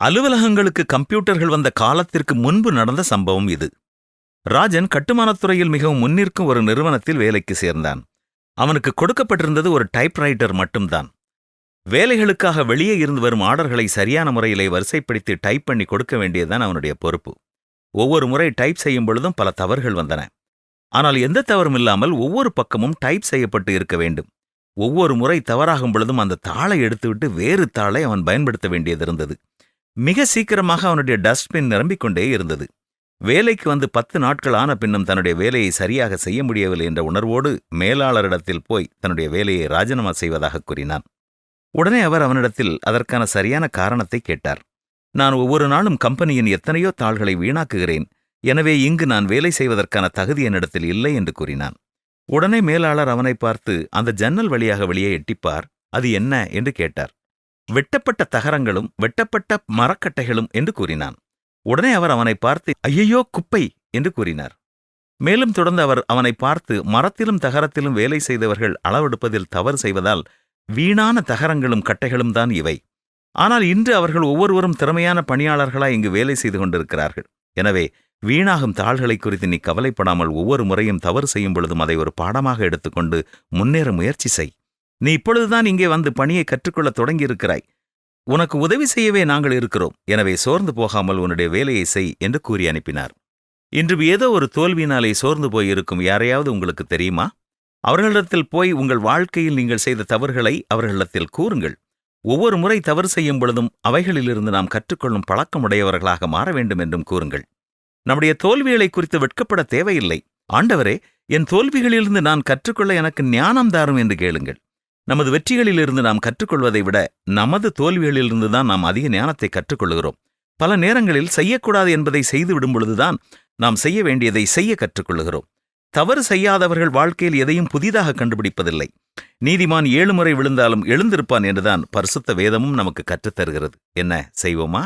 அலுவலகங்களுக்கு கம்ப்யூட்டர்கள் வந்த காலத்திற்கு முன்பு நடந்த சம்பவம் இது. ராஜன் கட்டுமானத்துறையில் மிகவும் முன்னிற்கும் ஒரு நிறுவனத்தில் வேலைக்கு சேர்ந்தான். அவனுக்கு கொடுக்கப்பட்டிருந்தது ஒரு டைப்ரைட்டர் மட்டும்தான். வேலைகளுக்காக வெளியே இருந்து வரும் ஆர்டர்களை சரியான முறையிலே வரிசைப்படுத்தி டைப் பண்ணி கொடுக்க வேண்டியதுதான் அவனுடைய பொறுப்பு. ஒவ்வொரு முறை டைப் செய்யும் பொழுதும் பல தவறுகள் வந்தன. ஆனால் எந்த தவறும் இல்லாமல் ஒவ்வொரு பக்கமும் டைப் செய்யப்பட்டு இருக்க வேண்டும். ஒவ்வொரு முறை தவறாகும் பொழுதும் அந்த தாளை எடுத்துவிட்டு வேறு தாளை அவன் பயன்படுத்த வேண்டியது இருந்தது. மிக சீக்கிரமாக அவனுடைய டஸ்ட்பின் நிரம்பிக் கொண்டே இருந்தது. வேலைக்கு வந்து பத்து நாட்கள் ஆன பின்னும் தன்னுடைய வேலையை சரியாக செய்ய முடியவில்லை என்ற உணர்வோடு மேலாளரிடத்தில் போய் தன்னுடைய வேலையை ராஜினாமா செய்வதாக கூறினான். உடனே அவர் அவனிடத்தில் அதற்கான சரியான காரணத்தை கேட்டார். நான் ஒவ்வொரு நாளும் கம்பெனியின் எத்தனையோ தாள்களை வீணாக்குகிறேன். எனவே இங்கு நான் வேலை செய்வதற்கான தகுதி என்னிடத்தில் இல்லை என்று கூறினான். உடனே மேலாளர் அவனை பார்த்து அந்த ஜன்னல் வழியாக வெளியே எட்டிப்பார் அது என்ன? என்று கேட்டார். வெட்டப்பட்ட தகரங்களும் வெட்டப்பட்ட மரக்கட்டைகளும் என்று கூறினான். உடனே அவர் அவனை பார்த்து ஐயையோ குப்பை! என்று கூறினார். மேலும் தொடர்ந்து அவர் அவனை பார்த்து மரத்திலும் தகரத்திலும் வேலை செய்தவர்கள் அளவெடுப்பதில் தவறு செய்வதால் வீணான தகரங்களும் கட்டைகளும் தான் இவை. ஆனால் இன்று அவர்கள் ஒவ்வொருவரும் திறமையான பணியாளர்களாய் இங்கு வேலை செய்து கொண்டிருக்கிறார்கள். எனவே வீணாகும் தாள்களை குறித்து நீ கவலைப்படாமல் ஒவ்வொரு முறையும் தவறு செய்யும் பொழுதும் அதை ஒரு பாடமாக எடுத்துக்கொண்டு முன்னேற முயற்சி செய். நீ இப்பொழுதுதான் இங்கே வந்து பணியை கற்றுக்கொள்ளத் தொடங்கியிருக்கிறாய். உனக்கு உதவி செய்யவே நாங்கள் இருக்கிறோம். எனவே சோர்ந்து போகாமல் உன்னுடைய வேலையை செய் என்று கூறி அனுப்பினார். இன்று ஏதோ ஒரு தோல்வியினாலே சோர்ந்து போயிருக்கும் யாரையாவது உங்களுக்கு தெரியுமா? அவர்களிடத்தில் போய் உங்கள் வாழ்க்கையில் நீங்கள் செய்த தவறுகளை அவர்களிடத்தில் கூறுங்கள். ஒவ்வொரு முறை தவறு செய்யும் பொழுதும் அவைகளிலிருந்து நாம் கற்றுக்கொள்ளும் பழக்கமுடையவர்களாக மாற வேண்டும் என்றும் கூறுங்கள். நம்முடைய தோல்விகளை குறித்து வெட்கப்பட தேவையில்லை. ஆண்டவரே என் தோல்விகளிலிருந்து நான் கற்றுக்கொள்ள எனக்கு ஞானம் தாரும் என்று கேளுங்கள். நமது வெற்றிகளிலிருந்து நாம் கற்றுக்கொள்வதை விட நமது தோல்விகளிலிருந்து தான் நாம் அதிக ஞானத்தை கற்றுக்கொள்கிறோம். பல நேரங்களில் செய்யக்கூடாது என்பதை செய்து விடும் பொழுதுதான் நாம் செய்ய வேண்டியதை செய்ய கற்றுக்கொள்கிறோம். தவறு செய்யாதவர்கள் வாழ்க்கையில் எதையும் புதிதாக கண்டுபிடிப்பதில்லை. நீதிமான் ஏழு முறை விழுந்தாலும் எழுந்திருப்பான் என்றுதான் பரிசுத்த வேதமும் நமக்கு கற்றுத்தருகிறது. என்ன செய்வோமா?